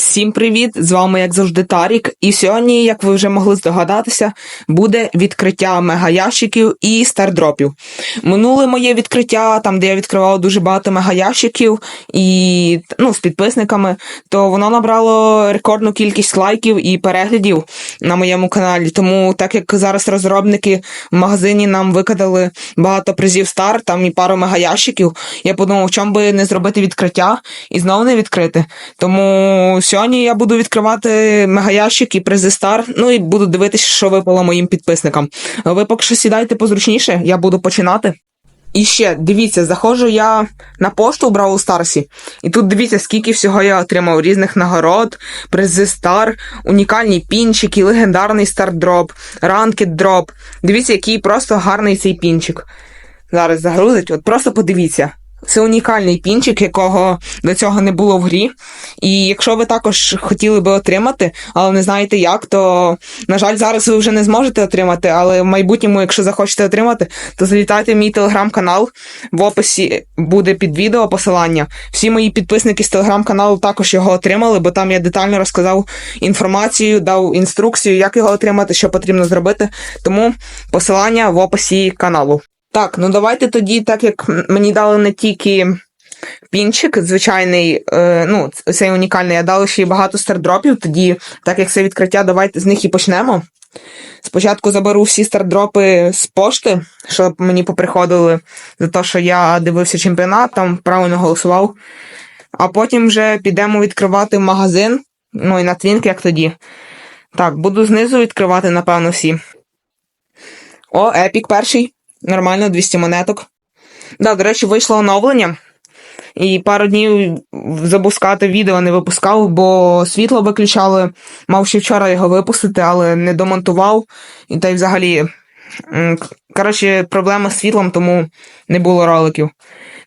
Всім привіт! З вами, як завжди, Тарік. І сьогодні, як ви вже могли здогадатися, буде відкриття мегаящиків і стардропів. Минуле моє відкриття, там де я відкривав дуже багато мегаящиків і ну, з підписниками, то воно набрало рекордну кількість лайків і переглядів на моєму каналі. Тому, так як зараз розробники в магазині нам викидали багато призів стар, там і пару мегаящиків, я подумав, чому би не зробити відкриття і знову не відкрити. Тому сьогодні я буду відкривати мегаящик і призи стар. Ну і буду дивитися, що випало моїм підписникам. Ви поки що сідайте позручніше, я буду починати. І ще дивіться, заходжу я на пошту в Бравл Старсі, і тут дивіться, скільки всього я отримав різних нагород, призи стар, унікальні пінчики, легендарний стардроп, ранкет дроп. Дивіться, який просто гарний цей пінчик. Зараз загрузить, от просто подивіться. Це унікальний пінчик, якого до цього не було в грі. І якщо ви також хотіли би отримати, але не знаєте як, то, на жаль, зараз ви вже не зможете отримати, але в майбутньому, якщо захочете отримати, то залітайте в мій телеграм-канал. В описі буде під відео посилання. Всі мої підписники з телеграм-каналу також його отримали, бо там я детально розказав інформацію, дав інструкцію, як його отримати, що потрібно зробити. Тому посилання в описі каналу. Так, ну давайте тоді, так як мені дали не тільки пінчик, звичайний, е, ну, цей унікальний, а дали ще й багато стардропів, тоді, так як це відкриття, давайте з них і почнемо. Спочатку заберу всі стардропи з пошти, щоб мені поприходили за те, що я дивився чемпіонат, там правильно голосував. А потім вже підемо відкривати магазин, ну і на твінк, як тоді. Так, буду знизу відкривати, напевно, всі. О, епік перший. Нормально, 200 монеток. Да, до речі, вийшло оновлення. І пару днів запускати відео не випускав, бо світло виключали. Мав ще вчора його випустити, але не домонтував. І та й взагалі. Коротше, проблема з світлом, тому не було роликів.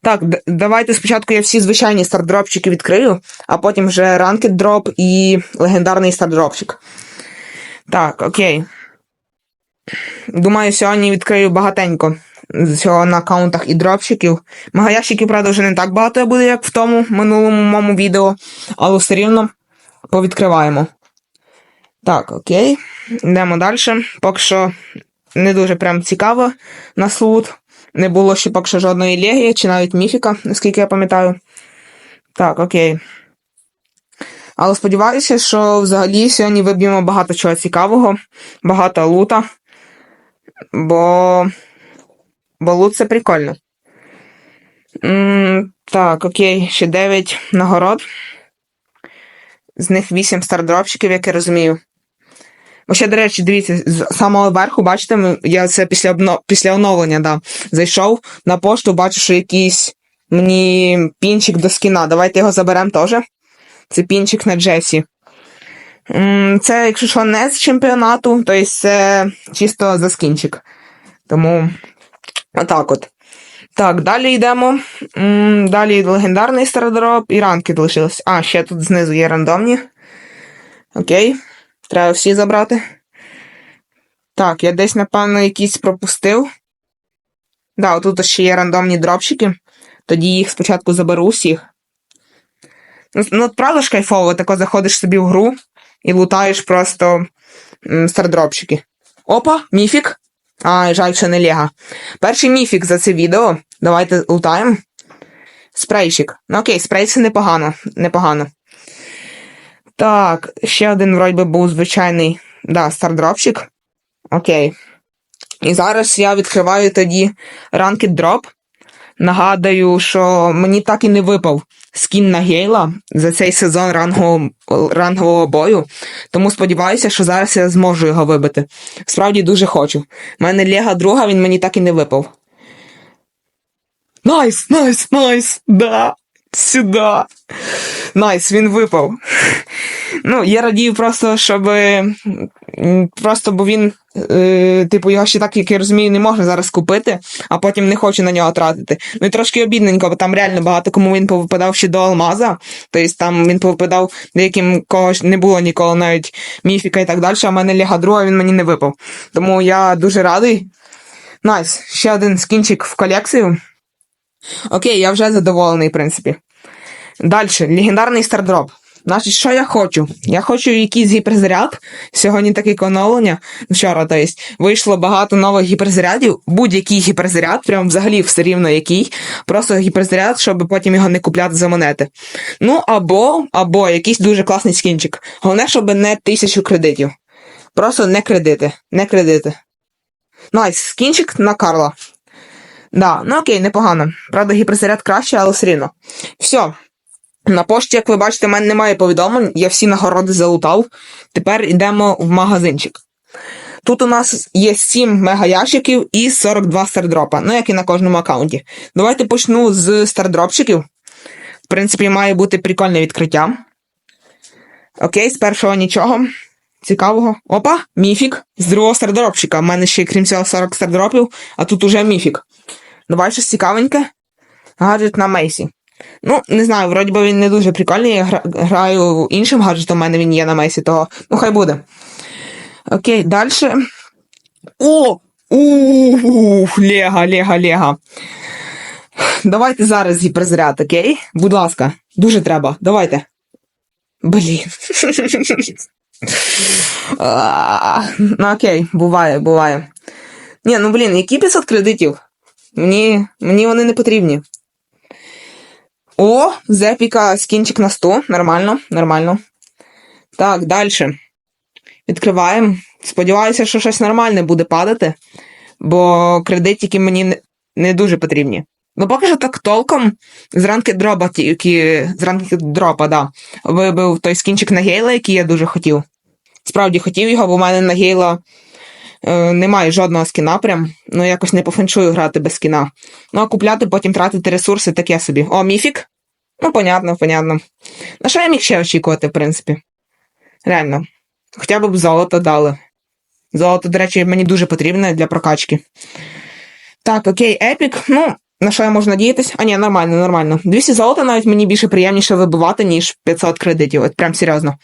Так, давайте спочатку я всі звичайні стардропчики відкрию, а потім вже ранкет дроп і легендарний стардропчик. Так, окей. Думаю, сьогодні відкрию багатенько цього на аккаунтах і дропщиків. Магаящиків, правда, вже не так багато буде, як в тому минулому моєму відео, але все рівно повідкриваємо. Так, окей. Йдемо далі. Поки що не дуже прям цікаво на лут. Не було ще поки що жодної легії, чи навіть міфіка, наскільки я пам'ятаю. Так, окей. Але сподіваюся, що взагалі сьогодні виб'ємо багато чого цікавого, багато лута. Бо. Бо лут це прикольно. так, окей, ще 9 нагород. З них 8 стардропчиків, як я розумію. Бо ще, до речі, дивіться, з самого верху, бачите, я це після, обно... після оновлення, да, зайшов на пошту, бачу, що якийсь мені пінчик до скіна. Давайте його заберемо теж. Це пінчик на Джесі. Це, якщо що, не з чемпіонату, то це чисто за скінчик. Тому отак от. Так, далі йдемо. Далі легендарний стардроп і ранки лишилось. А, ще тут знизу є рандомні. Окей. Треба всі забрати. Так, я десь, напевно, якісь пропустив. Да, отут ще є рандомні дропчики. Тоді їх спочатку заберу всіх. Ну, ну правда ж кайфово, тако заходиш собі в гру і лутаєш просто стардропчики. Опа, міфік. А, жаль, що не Лего. Перший міфік за це відео. Давайте лутаємо. Спрейчик. Ну окей, спрей це непогано. непогано. Так, ще один вроді би був звичайний. Да, стардропчик. Окей. І зараз я відкриваю тоді Ranked Drop. Нагадую, що мені так і не випав скін на Гейла за цей сезон рангового, рангового бою. Тому сподіваюся, що зараз я зможу його вибити. Справді дуже хочу. У мене Лега друга, він мені так і не випав. Найс, найс, найс! Да! Сюда! Найс, він випав. Ну, я радію просто, щоб. Просто бо він, е, типу, його ще так, як я розумію, не можна зараз купити, а потім не хочу на нього тратити. Ну і трошки обідненько, бо там реально багато кому він повипадав ще до алмаза. Тобто там він повипадав деяким когось не було ніколи навіть міфіка і так далі, а в мене Ліга друга він мені не випав. Тому я дуже радий. Найс, ще один скінчик в колекцію. Окей, я вже задоволений, в принципі. Далі, легендарний стардроп. Значить, що я хочу? Я хочу якийсь гіперзаряд. Сьогодні таке оновлення. Вчора, то есть, вийшло багато нових гіперзарядів. Будь-який гіперзаряд, прям взагалі все рівно який. Просто гіперзаряд, щоб потім його не купляти за монети. Ну, або, або якийсь дуже класний скінчик. Головне, щоб не тисячу кредитів. Просто не кредити. Не кредити. Найс, скінчик на Карла. Да, ну окей, непогано. Правда, гіперзаряд краще, але все рівно. Все. На пошті, як ви бачите, в мене немає повідомлень, я всі нагороди залутав. Тепер йдемо в магазинчик. Тут у нас є 7 мегаящиків і 42 стардропа, ну як і на кожному аккаунті. Давайте почну з стардропчиків. В принципі, має бути прикольне відкриття. Окей, з першого нічого. Цікавого. Опа, міфік. З другого стардропчика. У мене ще, крім цього, 40 стардропів, а тут уже міфік. Давай щось цікавеньке. Гаджет на Мейсі. Ну, не знаю, вроді би він не дуже прикольний. Я граю іншим гаджетом, у мене він є на Мейсі, того. Ну, хай буде. Окей, далі. О! Ух, Лего, Лего, Лего. Давайте зараз гіперзаряд, окей? Будь ласка, дуже треба. Давайте. Блін. Ну окей, буває, буває. Ні, ну блін, які 500 кредитів? Мені, мені вони не потрібні. О, з епіка скінчик на 100. Нормально, нормально. Так, далі. Відкриваємо. Сподіваюся, що щось нормальне буде падати, бо кредитики мені не, дуже потрібні. Ну, поки що так толком з дропа, тільки з дропа, да. Вибив той скінчик на гейла, який я дуже хотів. Справді хотів його, бо в мене на гейла е, немає жодного скіна прям. Ну, якось не по феншую грати без скіна. Ну, а купляти, потім тратити ресурси, таке собі. О, міфік? Ну, понятно, понятно. На що я міг ще очікувати, в принципі? Реально. Хоча б золото дали. Золото, до речі, мені дуже потрібне для прокачки. Так, окей, епік. Ну, на що я можу надіятись? А ні, нормально, нормально. 200 золота навіть мені більше приємніше вибивати, ніж 500 кредитів. От прям серйозно.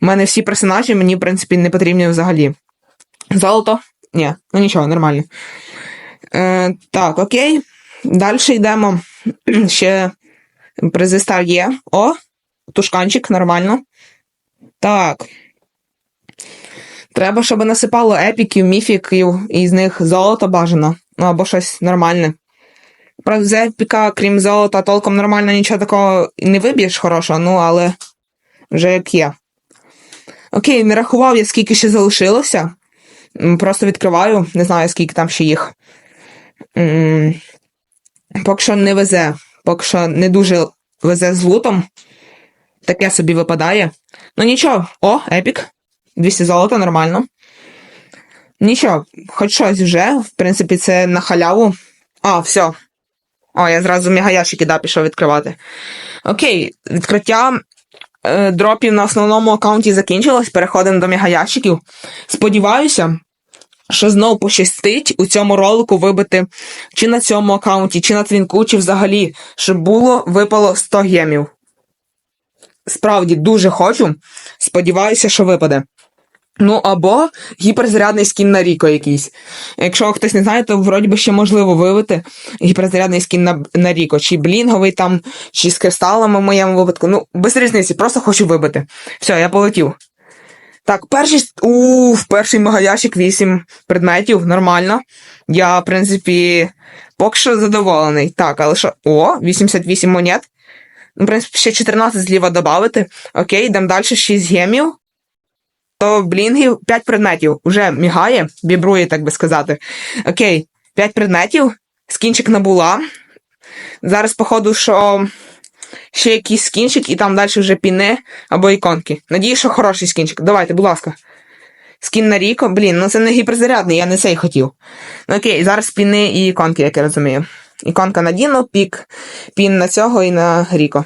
У мене всі персонажі мені, в принципі, не потрібні взагалі. Золото? Ні, ну нічого, нормально. Е, так, окей. Далі йдемо. Ще презистав є. О, тушканчик, нормально. Так. Треба, щоб насипало епіків, міфіків, і з них золото бажано. Ну, або щось нормальне. Правда, з епіка, крім золота, толком нормально нічого такого не виб'єш хорошого, ну, але вже як є. Окей, не рахував я, скільки ще залишилося. Просто відкриваю, не знаю, скільки там ще їх. Поки що не везе. Поки що не дуже везе з лутом. Таке собі випадає. Ну нічого, о, епік. 200 золота, нормально. Нічого, хоч щось вже. В принципі, це на халяву. А, все. О, я зразу мегаящики, да, пішов відкривати. Окей, відкриття е, дропів на основному аккаунті закінчилось. Переходимо до мегаящиків. Сподіваюся, що знову пощастить у цьому ролику вибити чи на цьому аккаунті, чи на твінку, чи взагалі, щоб було випало 100 гемів. Справді дуже хочу. Сподіваюся, що випаде. Ну, або гіперзарядний скін на Ріко якийсь. Якщо хтось не знає, то вроді би ще можливо вивити гіперзарядний скін на, на Ріко. Чи блінговий там, чи з кристалами в моєму випадку. Ну, без різниці, просто хочу вибити. Все, я полетів. Так, перший. Уф, перший мегаящик 8 предметів, нормально. Я, в принципі, поки що задоволений. Так, але що. О, 88 монет. Ну, в принципі, ще 14 зліва додати. Окей, йдемо далі 6 гемів. То блінгів 5 предметів. Уже мігає, вібрує, так би сказати. Окей, 5 предметів. Скінчик набула. Зараз, походу, що ще якийсь скінчик, і там далі вже піни або іконки. Надію, що хороший скінчик. Давайте, будь ласка. Скін на Ріко. Блін, ну це не гіперзарядний, я не цей хотів. Ну окей, зараз піни і іконки, як я розумію. Іконка на Діно, пік, пін на цього і на Ріко.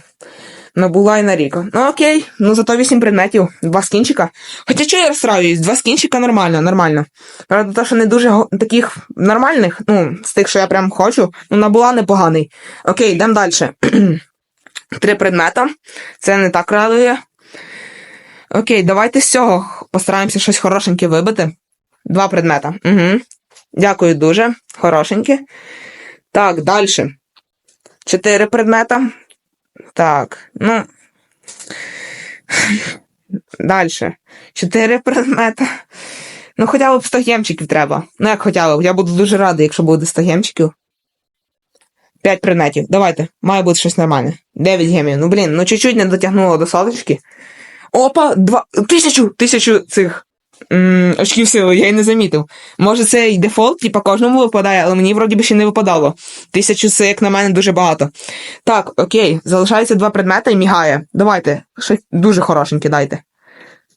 Ну, була і на Ріко. Ну окей, ну зато 8 предметів, два скінчика. Хоча що я розстраюсь, два скінчика нормально, нормально. Правда, то, що не дуже таких нормальних, ну, з тих, що я прям хочу, ну, набула непоганий. Окей, йдемо далі. Три предмета. Це не так радує. Окей, давайте з цього постараємося щось хорошеньке вибити. Два предмета. Угу. Дякую дуже. Хорошеньке. Так, далі. Чотири предмета. Так, ну. Дальше. Чотири предмета. Ну, хоча б 100 гемчиків треба. Ну, як хоча б. Я буду дуже радий, якщо буде 100 гемчиків. 5 предметів. Давайте. Має бути щось нормальне. 9 гемів. Ну, блін, ну чуть-чуть не дотягнуло до соточки. Опа, два. Тисячу! Тисячу цих. м, очків сили, я й не замітив. Може, це і дефолт, типа кожному випадає, але мені вроді би ще не випадало. Тисячу це, як на мене, дуже багато. Так, окей, залишається два предмети і мігає. Давайте, щось дуже хорошеньке дайте.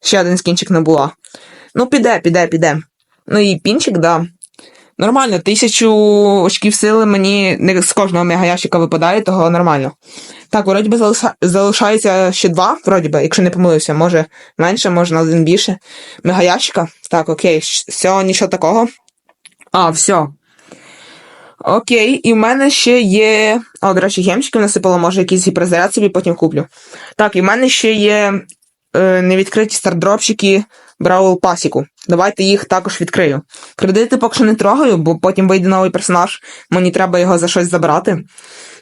Ще один скінчик не була. Ну, піде, піде, піде. Ну і пінчик, да. Нормально, тисячу очків сили мені не з кожного мегаящика випадає, того нормально. Так, вроді би залишається ще два, вроді би, якщо не помилився, може менше, може на один більше. Мегаящика. Так, окей, все, нічого такого. А, все. Окей, і в мене ще є. О, до речі, гемчиків насипало, може якийсь гіперзаряд собі потім куплю. Так, і в мене ще є е, невідкриті стардропчики Браул Пасіку. Давайте їх також відкрию. Кредити поки що не трогаю, бо потім вийде новий персонаж, мені треба його за щось забрати.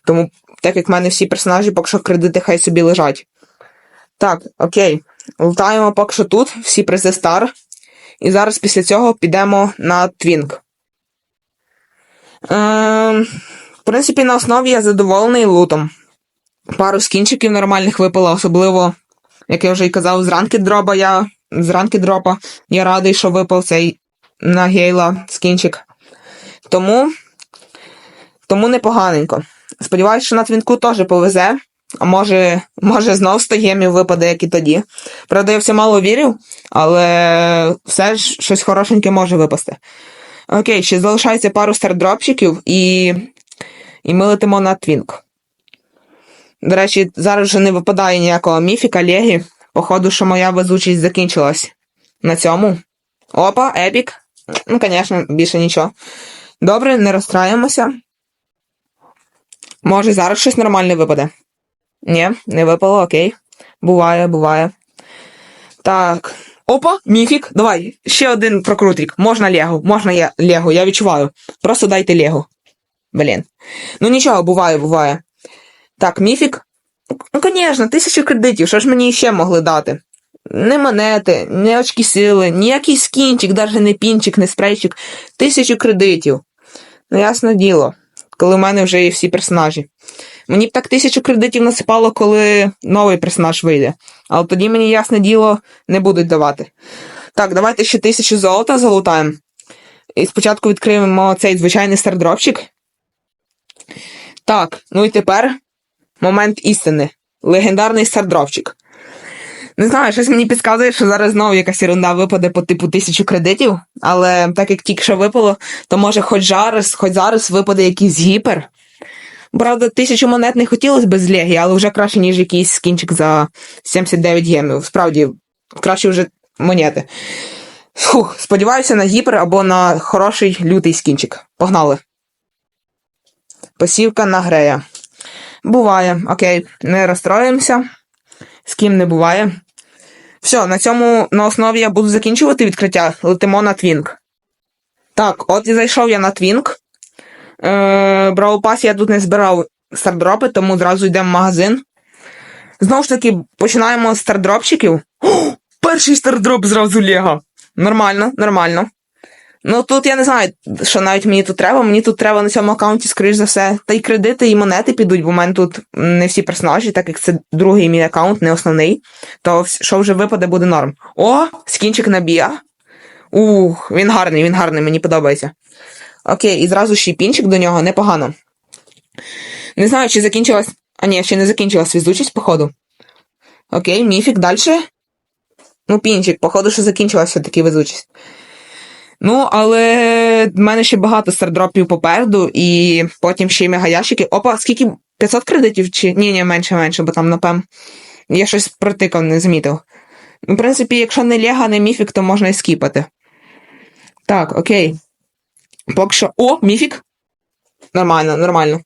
Тому, так як в мене всі персонажі, поки що кредити хай собі лежать. Так, окей. Лутаємо поки що тут, всі призи стар. І зараз після цього підемо на Твінк. Ем, в принципі, на основі я задоволений лутом. Пару скінчиків нормальних випало, особливо, як я вже й казав, з дроба я. З ранки дропа. Я радий, що випав цей на гейла скінчик. Тому. Тому непоганенько. Сподіваюсь, що на твінку теж повезе. А може, може знов 100 гемів випаде, як і тоді. Правда, я все мало вірив, але все ж щось хорошеньке може випасти. Окей, ще залишається пару стардропчиків і. І ми летимо на твінк. До речі, зараз вже не випадає ніякого міфіка, легі. Походу, що моя везучість закінчилась на цьому. Опа, епік. Ну, звісно, більше нічого. Добре, не розстраюємося. Може, зараз щось нормальне випаде. Ні, не випало, окей. Буває, буває. Так. Опа, міфік. Давай, ще один прокрутик. Можна Лего, можна я Лего, я відчуваю. Просто дайте Лего. Блін. Ну нічого, буває, буває. Так, міфік. Ну, звісно, тисячу кредитів, що ж мені ще могли дати? Не монети, не очки сили, ніякий скінчик, навіть не пінчик, не спрейчик. Тисячу кредитів. Ну, ясне діло, коли в мене вже є всі персонажі. Мені б так тисячу кредитів насипало, коли новий персонаж вийде. Але тоді мені, ясне діло, не будуть давати. Так, давайте ще тисячу золота залутаємо. І спочатку відкриємо цей звичайний стардропчик. Так, ну і тепер момент істини. Легендарний стардропчик. Не знаю, щось мені підказує, що зараз знову якась ерунда випаде по типу тисячу кредитів, але так як тільки що випало, то може хоч зараз, хоч зараз випаде якийсь гіпер. Правда, тисячу монет не хотілося без легі, але вже краще, ніж якийсь скінчик за 79 гемів. Справді, краще вже монети. Фух, сподіваюся на гіпер або на хороший лютий скінчик. Погнали. Посівка на грея. Буває, окей, не розстроїмося. З ким не буває. Все, на цьому на основі я буду закінчувати відкриття. Летимо на Твінк. Так, от і зайшов я на Твінк. Е, Бравл Пас я тут не збирав стардропи, тому зразу йдемо в магазин. Знову ж таки, починаємо з стардропчиків. О, перший стардроп зразу Лего. Нормально, нормально. Ну тут я не знаю, що навіть мені тут треба. Мені тут треба на цьому аккаунті, скоріш за все. Та й кредити, і монети підуть, бо в мене тут не всі персонажі, так як це другий мій аккаунт, не основний. То що вже випаде, буде норм. О, скінчик набія. Ух, він гарний, він гарний, мені подобається. Окей, і зразу ще пінчик до нього, непогано. Не знаю, чи закінчилась. А ні, ще не закінчилась візучість, походу. Окей, міфік, далі. Ну, пінчик, походу, що закінчилась все-таки везучість. Ну, але в мене ще багато стардропів попереду, і потім ще й мегаящики. Опа, скільки? 500 кредитів чи. Ні, ні, менше, менше, бо там, напевно, я щось протикав, не замітив. Ну, в принципі, якщо не Лего, не міфік, то можна і скіпати. Так, окей. Поки що. О, міфік. Нормально, нормально.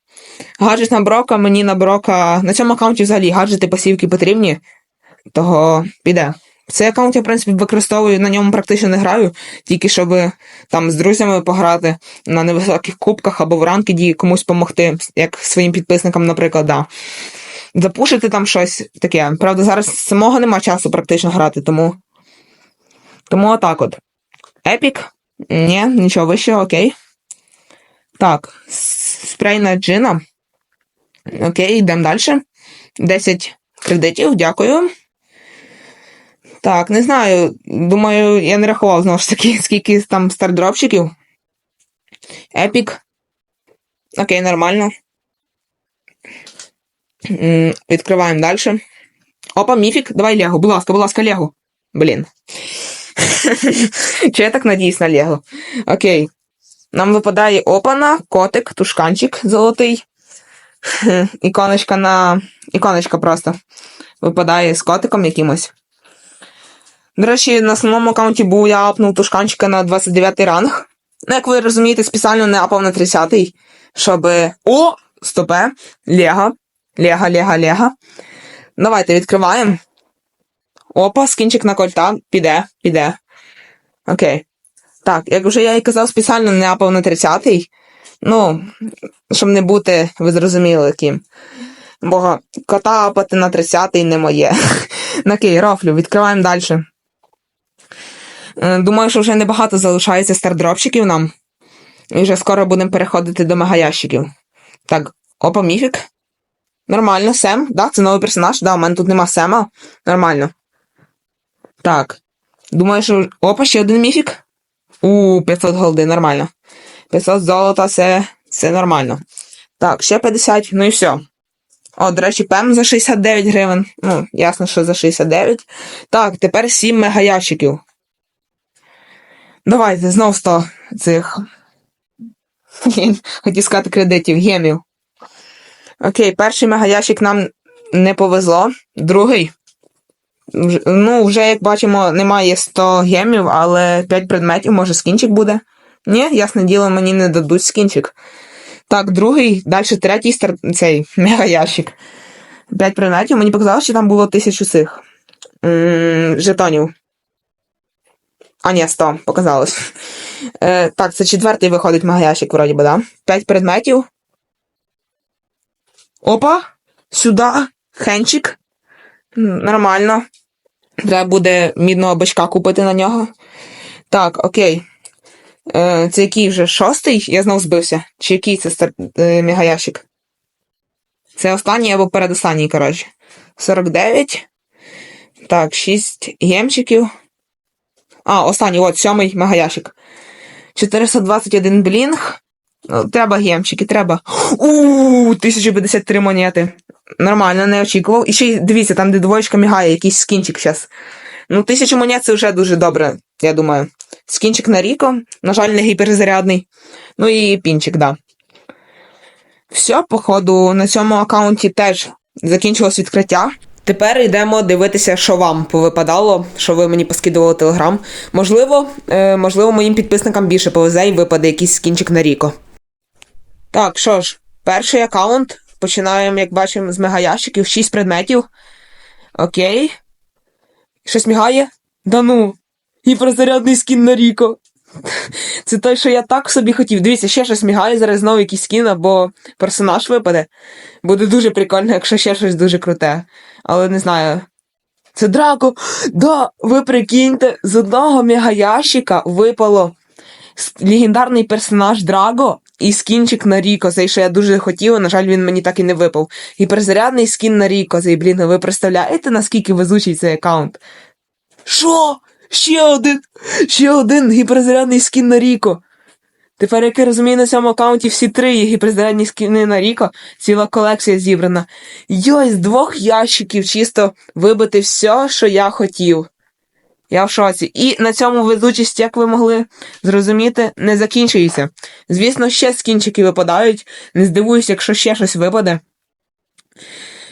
Гаджет на брока, мені на брока. На цьому аккаунті взагалі гаджети пасівки потрібні. Того піде. Цей аккаунт я, в принципі, використовую, на ньому практично не граю, тільки щоб там з друзями пограти на невисоких кубках або в ранкіді комусь допомогти, як своїм підписникам, наприклад, да. запушити там щось таке. Правда, зараз самого нема часу практично грати, тому. Тому отак от. Епік. Ні, нічого вищого, окей. Так, спрей на джина. Окей, йдемо далі. 10 кредитів, дякую. Так, не знаю. Думаю, я не рахував знову ж таки, скільки там стардропчиків. Епік. Окей, нормально. Відкриваємо далі. Опа, міфік. Давай Лего, будь ласка, будь ласка, Лего. Блін. Чи я так надіюсь на Лего? Окей. Нам випадає опана, котик, тушканчик золотий. Іконочка на. Іконочка просто. Випадає з котиком якимось. До речі, на основному аккаунті був я апнув тушканчика на 29 ранг. Ну, як ви розумієте, спеціально не апав на 30-й, щоб. О! Стопе! Лего. Лего, Лего, Лего. Давайте відкриваємо. Опа, скінчик на кольта. Піде, піде. Окей. Так, як вже я і казав, спеціально не апав на 30-й. Ну, щоб не бути, ви зрозуміли яким. Бо кота апати на 30-й не моє. Окей, рофлю, відкриваємо далі. Е, Думаю, що вже небагато залишається стардропчиків нам. І вже скоро будемо переходити до мегаящиків. Так, опа, міфік. Нормально, Сем. Да, це новий персонаж. Да, у мене тут нема Сема. Нормально. Так. Думаю, що. Опа, ще один міфік. У, 500 голди, нормально. 500 золота, це, це нормально. Так, ще 50, ну і все. О, до речі, пем за 69 гривень. Ну, ясно, що за 69. Так, тепер 7 мегаящиків. Давайте знов 100 цих. Хотів сказати кредитів, гемів. Окей, перший мегаящик нам не повезло. Другий. Ну, вже, як бачимо, немає 100 гемів, але 5 предметів, може скінчик буде. Ні, ясне діло, мені не дадуть скінчик. Так, другий, далі третій стар... цей мегаящик. 5 предметів. Мені показалось, що там було тисячу цих м, жетонів. А, ні, 100, показалось. Е, так, це четвертий виходить мегаящик, вроді би, да? 5 предметів. Опа! Сюди. Хенчик. Нормально. Треба буде мідного бачка купити на нього. Так, окей. Е, це який вже шостий? Я знов збився. Чи який це стар... е, мегаящик? Це останній або передостанній, коротше. 49. Так, 6 гемчиків. А, останній, от, сьомий мегаящик. 421 блінг. Ну, Треба гемчики, треба. У 1053 монети. Нормально, не очікував. І ще й дивіться, там, де двоєчка мігає, якийсь скінчик зараз. Ну, тисячу монет це вже дуже добре, я думаю. Скінчик на Ріко, на жаль, не гіперзарядний. Ну і пінчик, да. Все, походу, на цьому аккаунті теж закінчилось відкриття. Тепер йдемо дивитися, що вам повипадало, що ви мені поскидували телеграм. Можливо, е, можливо, моїм підписникам більше повезе і випаде якийсь скінчик на Ріко. Так, що ж, перший аккаунт. Починаємо, як бачимо, з мегаящиків, 6 предметів. Окей. Щось мігає? Да ну. Гіперзарядний скін на Ріко. Це той, що я так собі хотів. Дивіться, ще щось мігає, зараз знову якийсь скін або персонаж випаде. Буде дуже прикольно, якщо ще щось дуже круте. Але не знаю. Це Драко. Да, ви прикиньте, з одного мегаящика випало легендарний персонаж Драго і скінчик на Ріко, цей, що я дуже хотів, на жаль, він мені так і не випав. Гіперзарядний скін на Ріко, цей, блін, ви представляєте, наскільки везучий цей аккаунт? Що? Ще один! Ще один гіперзарядний скін на Ріко. Тепер, як я розумію, на цьому аккаунті всі три гіперзарядні скіни на Ріко, ціла колекція зібрана. Йой, з двох ящиків чисто вибити все, що я хотів. Я в шоці. І на цьому везучість, як ви могли зрозуміти, не закінчується. Звісно, ще скінчики випадають. Не здивуюсь, якщо ще щось випаде.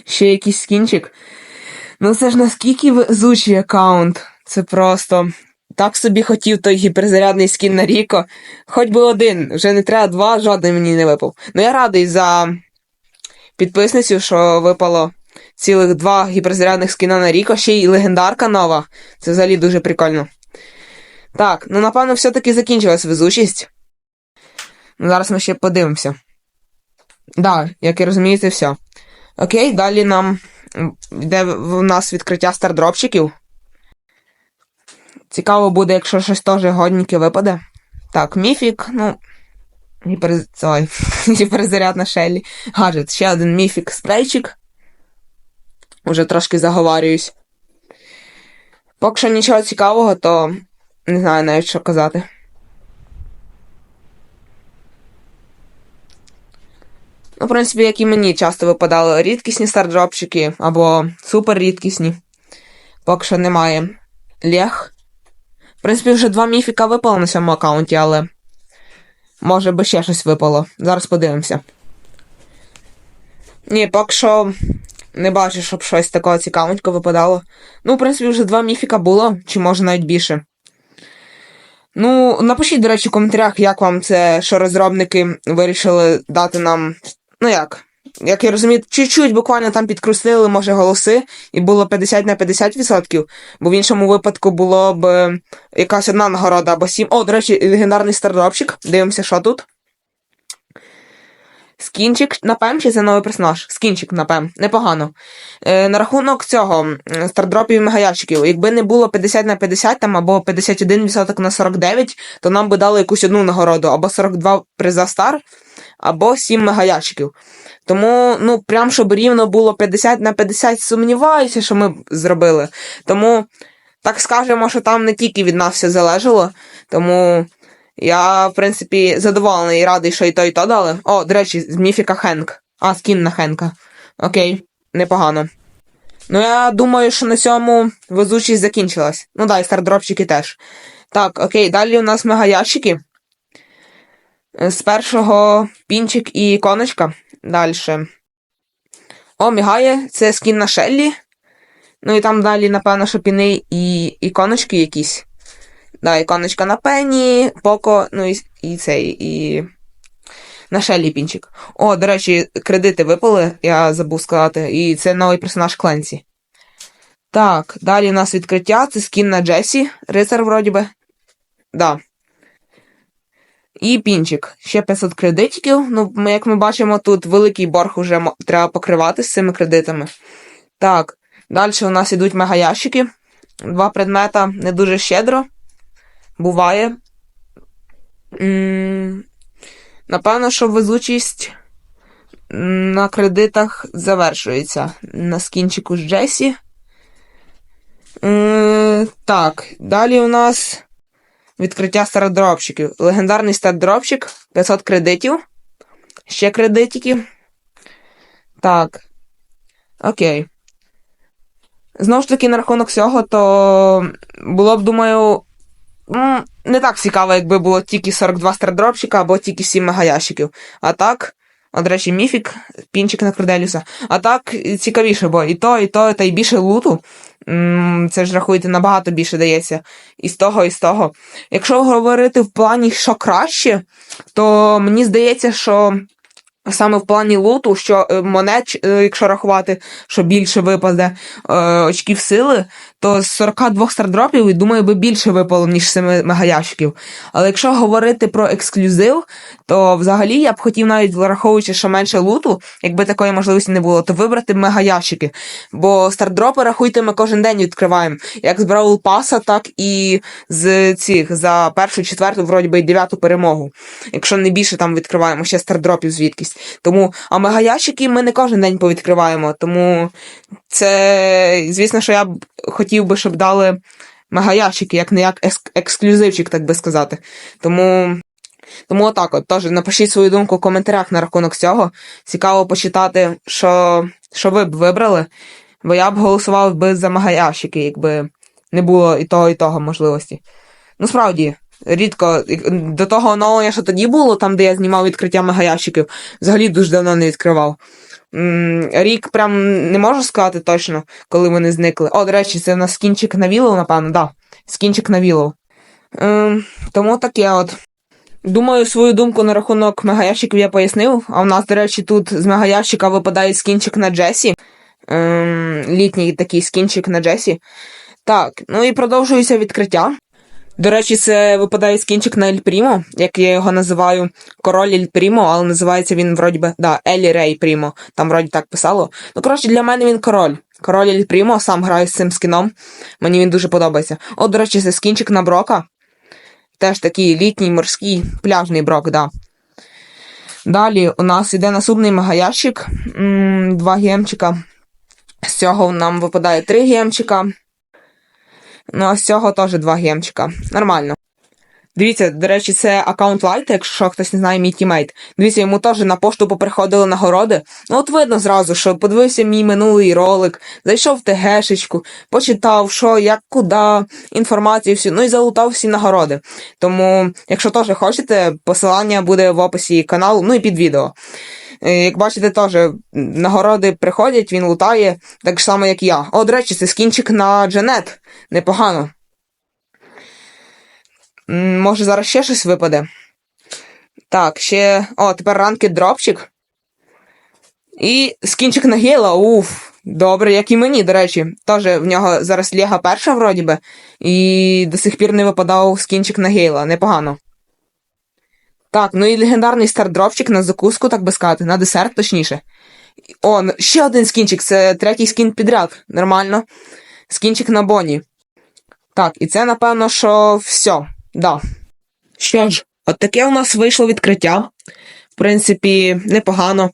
Ще якийсь скінчик. Ну це ж наскільки везучий аккаунт. Це просто. Так собі хотів той гіперзарядний скін на Ріко. Хоч би один, вже не треба два, жодний мені не випав. Ну я радий за підписницю, що випало цілих два гіперзарядних скіна на Ріко, ще й легендарка нова. Це взагалі дуже прикольно. Так, ну напевно, все-таки закінчилась везучість. Ну, зараз ми ще подивимося. Да, як я розумію, це все. Окей, далі нам йде в нас відкриття стардропчиків. Цікаво буде, якщо щось теж годненьке випаде. Так, міфік, ну. Гіпер... Ой. Гаджет, ще один міфік спрейчик. Уже трошки заговарююсь. Поки що нічого цікавого, то не знаю навіть що казати. Ну, в принципі, як і мені часто випадали рідкісні стардропчики або супер рідкісні. Поки що немає. Лех. Принципі, вже два міфіка випало на цьому аккаунті, але. Може би ще щось випало. Зараз подивимося. Ні, поки що не бачу, щоб щось такого цікавенького випадало. Ну, в принципі, вже два міфіка було, чи може навіть більше. Ну, напишіть, до речі, в коментарях, як вам це, що розробники вирішили дати нам. Ну як? Як я розумію, чуть-чуть буквально там підкрустили, може, голоси, і було 50 на 50%, бо в іншому випадку було б е, якась одна нагорода або сім. О, до речі, легендарний стардропчик. Дивимося, що тут. Скінчик, напем, чи це новий персонаж? Скінчик, напем, непогано. Е, на рахунок цього стардропів і мегаящиків, якби не було 50 на 50 там, або 51% на 49, то нам би дали якусь одну нагороду, або 42 приза стар, або 7 мегаящиків. Тому, ну, прям щоб рівно було 50 на 50, сумніваюся, що ми зробили. Тому, так скажемо, що там не тільки від нас все залежало. Тому я, в принципі, задоволений і радий, що і то, і то дали. О, до речі, з міфіка Хенк. А, скін на Хенка. Окей, непогано. Ну, я думаю, що на цьому везучість закінчилась. Ну да, і стардропчики теж. Так, окей, далі у нас мегаящики. З першого пінчик і іконочка. Дальше. О, мігає, це скін на Шеллі. Ну і там далі, напевно, що піни і іконочки якісь. Да, іконочка на Пенні, Поко, ну і, і цей, і. На Шеллі пінчик. О, до речі, кредити випали, я забув сказати, і це новий персонаж Кленсі. Так, далі у нас відкриття, це скін на Джесі, рицар вроді би. Да. І пінчик. Ще 500 кредитиків. Ну, ми, як ми бачимо, тут великий борг уже треба покривати з цими кредитами. Так, далі у нас ідуть мегаящики. Два предмета не дуже щедро. Буває. напевно, що везучість на кредитах завершується. На скінчику з Джесі. Е, так, далі у нас відкриття стардропчиків. Легендарний стардропчик 500 кредитів. Ще кредитики. Так. Окей. Знову ж таки, на рахунок цього, то було б, думаю, не так цікаво, якби було тільки 42 стардропчика або тільки 7 мегаящиків. А так, от, речі, міфік, пінчик на Корделюса. А так цікавіше, бо і то, і то, та й більше луту. Це ж рахуйте, набагато більше дається. І з того, і з того. Якщо говорити в плані, що краще, то мені здається, що саме в плані луту, що е, монет, е, якщо рахувати, що більше випаде е, очків сили, то з 42 стардропів, думаю, би більше випало, ніж 7 мегаящиків. Але якщо говорити про ексклюзив, то взагалі я б хотів навіть враховуючи, що менше луту, якби такої можливості не було, то вибрати мегаящики. Бо стардропи, рахуйте, ми кожен день відкриваємо. Як з Бравл Паса, так і з цих за першу, четверту, вроді би, і дев'яту перемогу. Якщо не більше там відкриваємо ще стардропів звідкись. Тому, а мегаящики ми не кожен день повідкриваємо. Тому це, звісно, що я б хотів би, щоб дали мегаящики, як не як ексклюзивчик, так би сказати. Тому. Тому отак от теж напишіть свою думку в коментарях на рахунок цього. Цікаво почитати, що, що ви б вибрали. Бо я б голосував би за мегаящики, якби не було і того, і того можливості. Ну, справді, рідко. До того оновлення, що тоді було, там, де я знімав відкриття мегаящиків, взагалі дуже давно не відкривав. Рік прям не можу сказати точно, коли вони зникли. О, до речі, це у нас скінчик на Вілоу, напевно, да. Скінчик на Вілоу. Ем, тому таке от. Думаю, свою думку на рахунок мегаящиків я пояснив. А в нас, до речі, тут з мегаящика випадає скінчик на Джесі. Ем, літній такий скінчик на Джесі. Так, ну і продовжується відкриття. До речі, це випадає скінчик на Ель Прімо, як я його називаю король Ель Прімо, але називається він вроді би, да, Елі Рей Прімо. Там вроді так писало. Ну, коротше, для мене він король. Король Ель Прімо, сам граю з цим скіном. Мені він дуже подобається. От, до речі, це скінчик на Брока. Теж такий літній морський пляжний брок, да. Далі у нас іде наступний мегаящик. Два гемчика. З цього нам випадає три гемчика. Ну, а з цього теж два гемчика. Нормально. Дивіться, до речі, це аккаунт Лайта, якщо хтось не знає, мій тімейт. Дивіться, йому теж на пошту поприходили нагороди. Ну, от видно зразу, що подивився мій минулий ролик, зайшов в ТГшечку, почитав, що, як, куди, інформацію всю, ну і залутав всі нагороди. Тому, якщо теж хочете, посилання буде в описі каналу, ну і під відео. Е, Як бачите, теж нагороди приходять, він лутає, так само, як я. О, до речі, це скінчик на Джанет. Непогано. Може, зараз ще щось випаде. Так, ще. О, тепер ранки дропчик. І скінчик на Гейла, уф. Добре, як і мені, до речі. Теж в нього зараз Лега перша, вроді би. І до сих пір не випадав скінчик на Гейла. Непогано. Так, ну і легендарний стардропчик на закуску, так би сказати, на десерт, точніше. О, ще один скінчик, це третій скін підряд. Нормально. Скінчик на Боні. Так, і це, напевно, що все. Да. Що ж, от таке у нас вийшло відкриття. В принципі, непогано.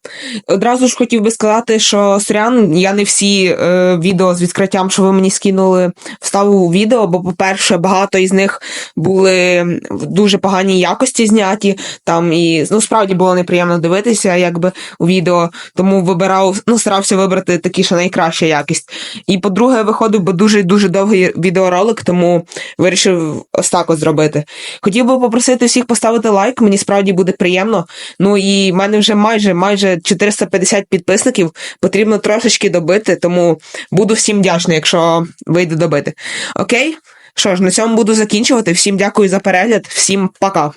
Одразу ж хотів би сказати, що сорян, я не всі е, відео з відкриттям, що ви мені скинули, вставив у відео, бо, по-перше, багато із них були в дуже поганій якості зняті. Там і ну, справді було неприємно дивитися, якби у відео. Тому вибирав, ну, старався вибрати такі, що найкраща якість. І по-друге, виходив би дуже дуже довгий відеоролик, тому вирішив ось так от зробити. Хотів би попросити всіх поставити лайк, мені справді буде приємно. Ну і в мене вже майже майже 450 підписників. Потрібно трошечки добити, тому буду всім вдячний, якщо вийде добити. Окей? Що ж, на цьому буду закінчувати. Всім дякую за перегляд, всім пока.